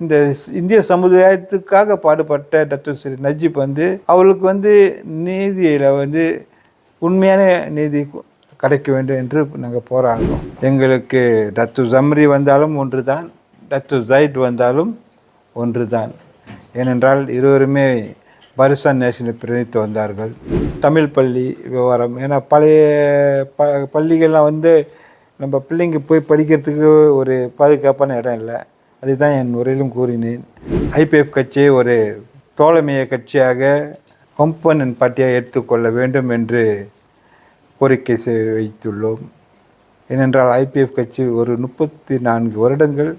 இந்த இந்திய சமுதாயத்துக்காக பாடுபட்ட டாக்டர் ஸ்ரீ நஜீப் வந்து அவளுக்கு வந்து நீதியில் வந்து உண்மையான நீதி கிடைக்க வேண்டும் என்று நாங்கள் போராடுறோம். எங்களுக்கு டத்து ஜம்ரி வந்தாலும் ஒன்று தான் டத்து ஜைட் வந்தாலும் ஒன்று தான் ஏனென்றால் இருவருமே பரிசான் நேஷனை பிரணித்து வந்தார்கள். தமிழ் பள்ளி விவகாரம் ஏன்னா பழைய ப பள்ளிகள்லாம் வந்து நம்ம பிள்ளைங்க போய் படிக்கிறதுக்கு ஒரு பாதுகாப்பான இடம் இல்லை. அதுதான் என் உரையிலும் கூறினேன். ஐபிஎஃப் கட்சியை ஒரு தோழமைய கட்சியாக கொம்பனன் பார்ட்டியாக எடுத்துக்கொள்ள வேண்டும் என்று கோரிக்கை செய்- வைத்துள்ளோம். ஏனென்றால் ஐபிஎஃப் கட்சி ஒரு முப்பத்தி நான்கு வருடங்கள்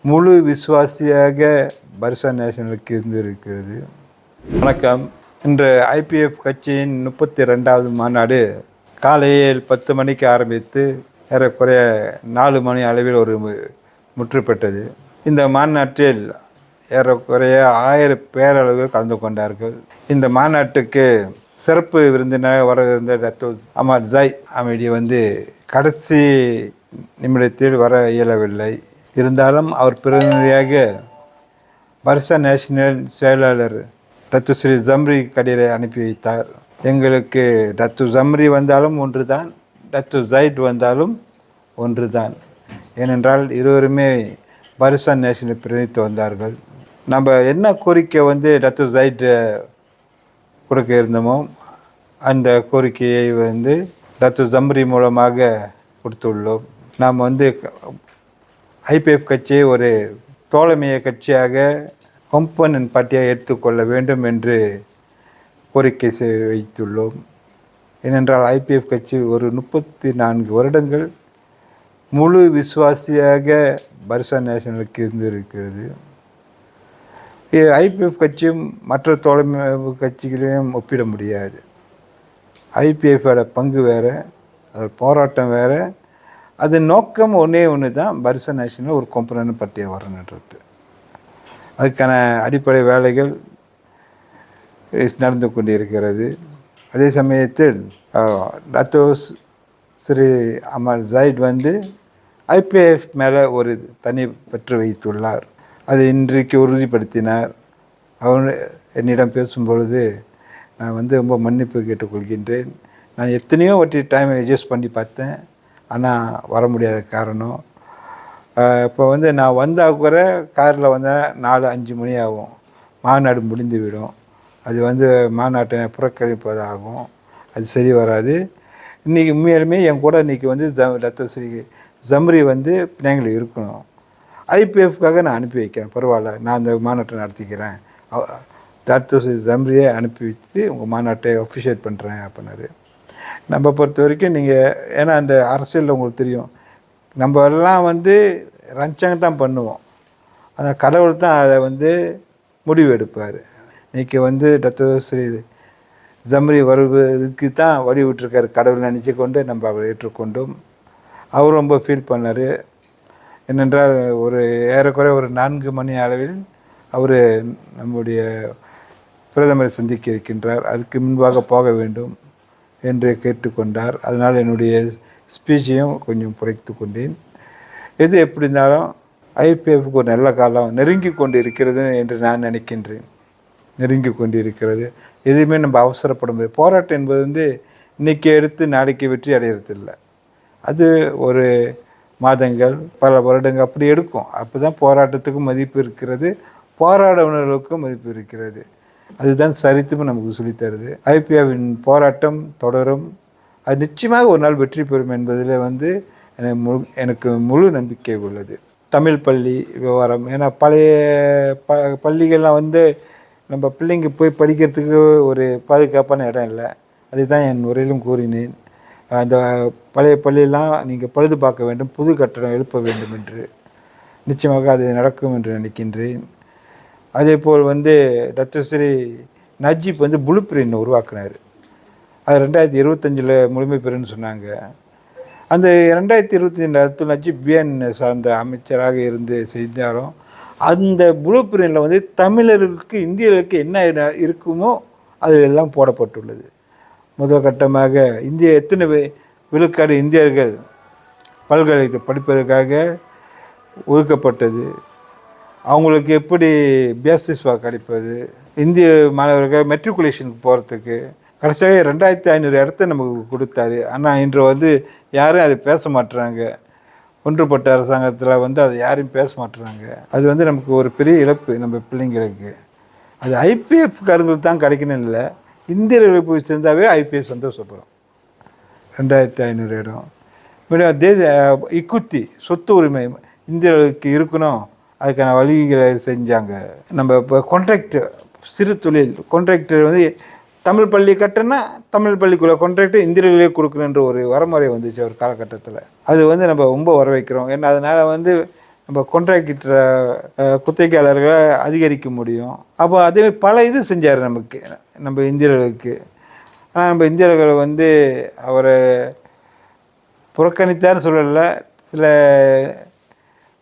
முழு விசுவாசியாக பரிசா நேஷனலுக்கு இருந்திருக்கிறது. வணக்கம். இன்று ஐபிஎஃப் கட்சியின் முப்பத்தி ரெண்டாவது மாநாடு காலையில் பத்து மணிக்கு ஆரம்பித்து ஏறக்குறைய நாலு மணி அளவில் ஒரு முற்றுப்பெற்றது. இந்த மாநாட்டில் ஏறக்குறைய ஆயிரம் பேரளவில் கலந்து கொண்டார்கள். இந்த மாநாட்டுக்கு சிறப்பு விருந்தினராக வர இருந்த டாக்டர் அமர் ஜாய் அமைடி வந்து கடைசி நிமிடத்தில் வர இயலவில்லை. இருந்தாலும் அவர் பிரதிநிதியாக வருஷா நேஷனல் செயலாளர் ரத்து ஸ்ரீ ஜம்ரி கடீரை அனுப்பி வைத்தார். எங்களுக்கு ரத்து ஜம்ரி வந்தாலும் ஒன்று தான் ரத்து ஜைட் வந்தாலும் ஒன்று தான் ஏனென்றால் இருவருமே பாரிஸ்தான் நேஷனை பிரணித்து வந்தார்கள். நம்ம என்ன கோரிக்கை வந்து டத்து ஜைட் கொடுக்க இருந்தோமோ அந்த கோரிக்கையை வந்து ரத்து ஜம்ரி மூலமாக கொடுத்துள்ளோம். நாம் வந்து ஐபிஎஃப் கட்சியை ஒரு தோழமைய கட்சியாக கொம்பனன் பார்ட்டியாக எடுத்துக்கொள்ள வேண்டும் என்று கோரிக்கை செய்- வைத்துள்ளோம். ஏனென்றால் ஐபிஎஃப் கட்சி ஒரு முப்பத்தி நான்கு வருடங்கள் முழு விசுவாசியாக பர்சா நேஷனலுக்கு இருந்திருக்கிறது. ஐபிஎஃப் கட்சியும் மற்ற தோழமை கட்சிகளையும் ஒப்பிட முடியாது. ஐபிஎஃபோட பங்கு வேறு அது போராட்டம் வேறு. அது நோக்கம் ஒன்றே ஒன்று தான் பரிசா நேஷனில் ஒரு கொம்பனன் பட்டியை வரணுன்றது. அதுக்கான அடிப்படை வேலைகள் நடந்து கொண்டிருக்கிறது. அதே சமயத்தில் டத்தோஸ் ஸ்ரீ அமர் ஜைட் வந்து ஐபிஎஃப் மேலே ஒரு தனி பற்று வைத்துள்ளார். அதை இன்றைக்கு உறுதிப்படுத்தினார். அவர் என்னிடம் பேசும் பொழுது நான் வந்து ரொம்ப மன்னிப்பு கேட்டுக்கொள்கின்றேன். நான் எத்தனையோ வாட்டி டைம் அட்ஜஸ்ட் பண்ணி பார்த்தேன். ஆனால் வர முடியாத காரணம். இப்போ வந்து நான் வந்தால் கூட காரில் வந்தால் நாலு அஞ்சு மணி ஆகும். மாநாடு முடிந்து விடும் அது வந்து மாநாட்டை புறக்கணிப்பதாகும். அது சரி வராது. இன்றைக்கி உண்மையிலுமே என் கூட இன்றைக்கி வந்து ஜ ஜம்ரி வந்து பிள்ளைங்களை இருக்கணும். ஐபிஎஃப்காக நான் அனுப்பி வைக்கிறேன். பரவாயில்ல நான் அந்த மாநாட்டை நடத்திக்கிறேன். டாக்டர் ஜம்ரியை அனுப்பி வச்சு உங்கள் மாநாட்டை அஃபிஷியேட் பண்ணுறேன் அப்படின்னாரு. நம்ம பொறுத்த வரைக்கும் நீங்கள் ஏன்னா அந்த அரசியலில் உங்களுக்கு தெரியும். நம்ம எல்லாம் வந்து ரஞ்சங்க தான் பண்ணுவோம். ஆனால் கடவுள் தான் அதை வந்து முடிவு எடுப்பார். இன்றைக்கி வந்து டாக்டர் ஸ்ரீ ஜம்ரி வருவதுக்கு தான் வழி விட்டுருக்காரு கடவுள் நினச்சி கொண்டு நம்ம அவரை ஏற்றுக்கொண்டும். அவர் ரொம்ப ஃபீல் பண்ணார். என்னென்றால் ஒரு ஏறக்குறைய ஒரு நான்கு மணி அளவில் அவர் நம்முடைய பிரதமரை சந்திக்க இருக்கின்றார். அதுக்கு முன்பாக போக வேண்டும் என்று கேட்டுக்கொண்டார். அதனால் என்னுடைய ஸ்பீச்சையும் கொஞ்சம் குறைத்து கொண்டேன். எது எப்படி இருந்தாலும் ஐபிஎஃப்க்கு ஒரு நல்ல காலம் நெருங்கி கொண்டு இருக்கிறது என்று நான் நினைக்கின்றேன். நெருங்கி கொண்டு இருக்கிறது எதுவுமே நம்ம அவசரப்பட முடியாது. போராட்டம் என்பது வந்து இன்றைக்கி எடுத்து நாளைக்கு வெற்றி அடையிறதில்லை. அது ஒரு மாதங்கள் பல வருடங்கள் அப்படி எடுக்கும். அப்போ தான் போராட்டத்துக்கும் மதிப்பு இருக்கிறது போராடுவர்களுக்கும் மதிப்பு இருக்கிறது. அதுதான் சரித்தும் நமக்கு சொல்லித்தருது. ஐபிஆவின் போராட்டம் தொடரும். அது நிச்சயமாக ஒரு நாள் வெற்றி பெறும் என்பதில் வந்து எனக்கு முழு எனக்கு முழு நம்பிக்கை உள்ளது. தமிழ் பள்ளி விவகாரம் ஏன்னா பழைய ப பள்ளிகள்லாம் வந்து நம்ம பிள்ளைங்க போய் படிக்கிறதுக்கு ஒரு பாதுகாப்பான இடம் இல்லை. அதுதான் என் உரையிலும் கூறினேன். அந்த பழைய பள்ளியெல்லாம் நீங்கள் பழுது பார்க்க வேண்டும் புது கட்டடம் எழுப்ப வேண்டும் என்று. நிச்சயமாக அது நடக்கும் என்று நினைக்கின்றேன். அதே போல் வந்து டாக்டர் ஸ்ரீ நஜீப் வந்து புளு பிரிண்ட் உருவாக்குனார். அது ரெண்டாயிரத்தி இருபத்தஞ்சில் முழுமை பெறுன்னு சொன்னாங்க. அந்த ரெண்டாயிரத்தி இருபத்தி அப்துல் நஜீப் பிஎன் சார்ந்த அமைச்சராக இருந்து செய்தாலும் அந்த புளு பிரிண்டில் வந்து தமிழர்களுக்கு இந்தியர்களுக்கு என்ன இருக்குமோ அதில் எல்லாம் போடப்பட்டுள்ளது. முதல் கட்டமாக இந்திய எத்தனை விழுக்காடு இந்தியர்கள் பல்கலைக்கழக படிப்பதற்காக ஒதுக்கப்பட்டது? அவங்களுக்கு எப்படி பேசிஸ் கிடைப்பது இந்திய மாணவர்கள் மெட்ரிகுலேஷனுக்கு போகிறதுக்கு கடைசியாக ரெண்டாயிரத்தி ஐநூறு இடத்த நமக்கு கொடுத்தாரு. ஆனால் இன்று வந்து யாரும் அதை பேச மாட்டுறாங்க ஒன்றுபட்ட அரசாங்கத்தில் வந்து அதை யாரும் பேச மாட்டுறாங்க அது வந்து நமக்கு ஒரு பெரிய இழப்பு நம்ம பிள்ளைங்களுக்கு. அது ஐபிஎஃப்காரங்களுக்கு தான் கிடைக்கணும் இல்லை இந்தியர்களுக்கு போய் சேர்ந்தாவே ஐபிஎஸ் சந்தோஷப்படும். ரெண்டாயிரத்தி ஐநூறு இடம். மேலும் தேச இக்குத்தி சொத்து உரிமை இந்தியர்களுக்கு இருக்கணும். அதுக்கான வழிகளை செஞ்சாங்க. நம்ம இப்போ கான்ட்ராக்ட் சிறு தொழில் கான்ட்ராக்டர் வந்து தமிழ் பள்ளி கட்டினா தமிழ் பள்ளிக்குள்ள கான்ட்ராக்ட் இந்தியர்களே கொடுக்கணுன்ற ஒரு வரமுறை வந்துச்சு ஒரு காலகட்டத்தில். அது வந்து நம்ம ரொம்ப வரவைக்கிறோம். ஏன்னா அதனால் வந்து நம்ம கான்ட்ராக்டரை குத்தகையாளர்களை அதிகரிக்க முடியும். அப்போ அதேமாதிரி பல இது செஞ்சார் நமக்கு. நம்ம இந்தியர்களுக்கு. ஆனால் நம்ம இந்தியர்கள் வந்து அவரை புறக்கணித்தார்னு சொல்லலை சில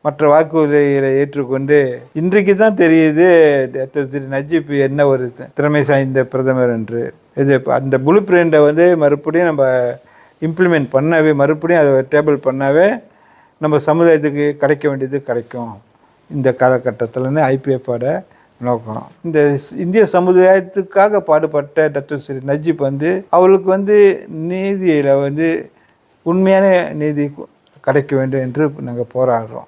மற்ற வாக்குறுதிகளை ஏற்றுக்கொண்டு இன்றைக்கு தான் தெரியுது டாக்டர் திரு நஜீப் என்ன ஒரு திறமை சாய்ந்த பிரதமர் என்று. இது அந்த புளு பிரிண்டை வந்து மறுபடியும் நம்ம இம்ப்ளிமெண்ட் பண்ணாவே மறுபடியும் அதை டேபிள் பண்ணாவே நம்ம சமுதாயத்துக்கு கிடைக்க வேண்டியது கிடைக்கும். இந்த காலகட்டத்தில்னு ஐபிஎஃபோட நோக்கம். இந்த இந்திய சமுதாயத்துக்காக பாடுபட்ட டாக்டர் ஸ்ரீ நஜீப் வந்து அவளுக்கு வந்து நீதியில் வந்து உண்மையான நீதி கிடைக்க வேண்டும் என்று நாங்கள் போராடுறோம்.